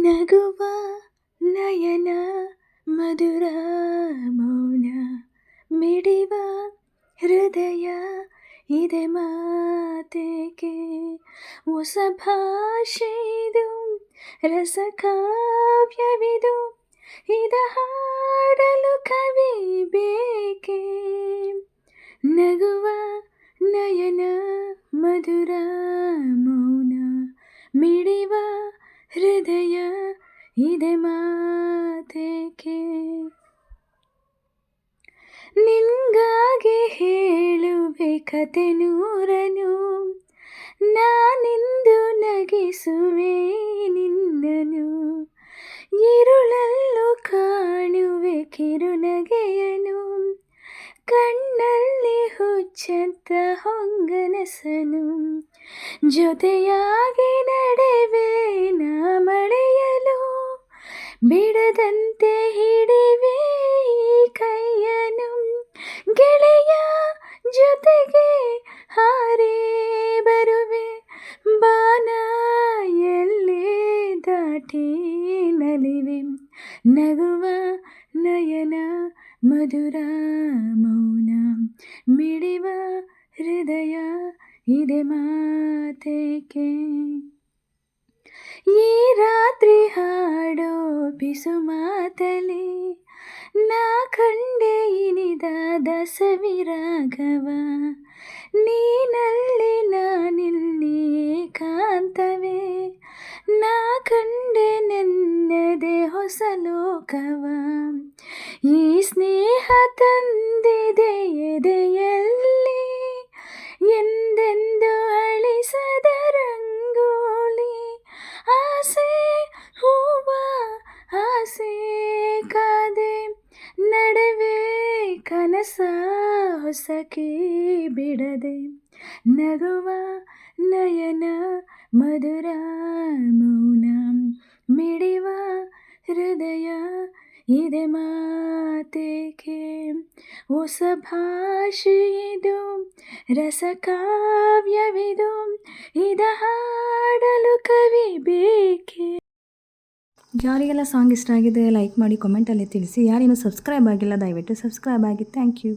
ನಗುವ ನಯನ ಮಧುರ ಮೌನ ಮಿಡಿವ ಹೃದಯ ಇದೆ ಮಾತೇಕೆ? ಹೊಸ ಭಾಷೆ ಇದು, ರಸಕಾವ್ಯವಿದು, ಇದ ಹಾಡಲು ಕವಿ ಬೇಕೆ? ನಗುವ ನಯನ ಮಧುರ ಮೌನ ಮಿಡಿವ ಹೃದಯ ಇದೆ ಮಾತೇಕೆ? ನಿನ್ಗಾಗಿ ಹೇಳುವೆ ಕತೆ ನೂರನು. ನಾನಿಂದು ನಗಿಸುವೆ ನಿನ್ನನು. ಇರುಳಲ್ಲೂ ಕಾಣುವೆ ಕಿರುನಗೆಯನು. ಕಣ್ಣಲ್ಲಿ ಹುಚ್ಚತ್ತ ಹೊಂಗನಸನು. ಜೊತೆಯಾಗಿ ನಡೆ ಜೊತೆಗೆ ಹಾರಿ ಬರುವೆ. ಬಾನ ಎಲ್ಲಿ ದಾಟಿ ನಲಿವೆ. ನಗುವ ನಯನ ಮಧುರ ಮೌನ. ಮಿಡಿವ ಹೃದಯ ಇದೆ ಮಾತೇಕೆ? ಈ ರಾತ್ರಿ ಹಾಡೋ ಬಿಸು ಮಾತಲಿ, ನಾ ಕಂಡೆ ಇನಿದ ದಸವಿರಾಗವ ನೀನಲ್ಲಿ ನಾನಿಲ್ಲಿ ಕಾಂತವೇ ನಾ ಕಂಡೆ ನೆನ್ನದೆ ಹೊಸ ಲೋಕವ. ಈ ಸ್ನೇಹ ತಂದಿದೆ ಎದೆಯಲ್ಲಿ ಕನಸ ಹೊಸಕಿ ಬಿಡದೆ ನಗುವ ನಯನ ಮಧುರ ಮೌನ ಮಿಡಿವ ಹೃದಯ ಇದೆ ಮಾತೇಕೆ? ಹೊಸ ಭಾಷೆಯಿದು ರಸಕಾವ್ಯವಿದು, ಇದ ಹಾಡಲು ಕವಿ ಬೇಕೆ ಯಾರಿಗೆಲ್ಲ ಸಾಂಗ್ ಇಷ್ಟ ಆಗಿದೆ ಲೈಕ್ ಮಾಡಿ ಕಮೆಂಟಲ್ಲಿ ತಿಳಿಸಿ. ಯಾರೇನು ಸಬ್ಸ್ಕ್ರೈಬ್ ಆಗಿಲ್ಲ, ದಯವಿಟ್ಟು ಸಬ್ಸ್ಕ್ರೈಬ್ ಆಗಿ. Thank you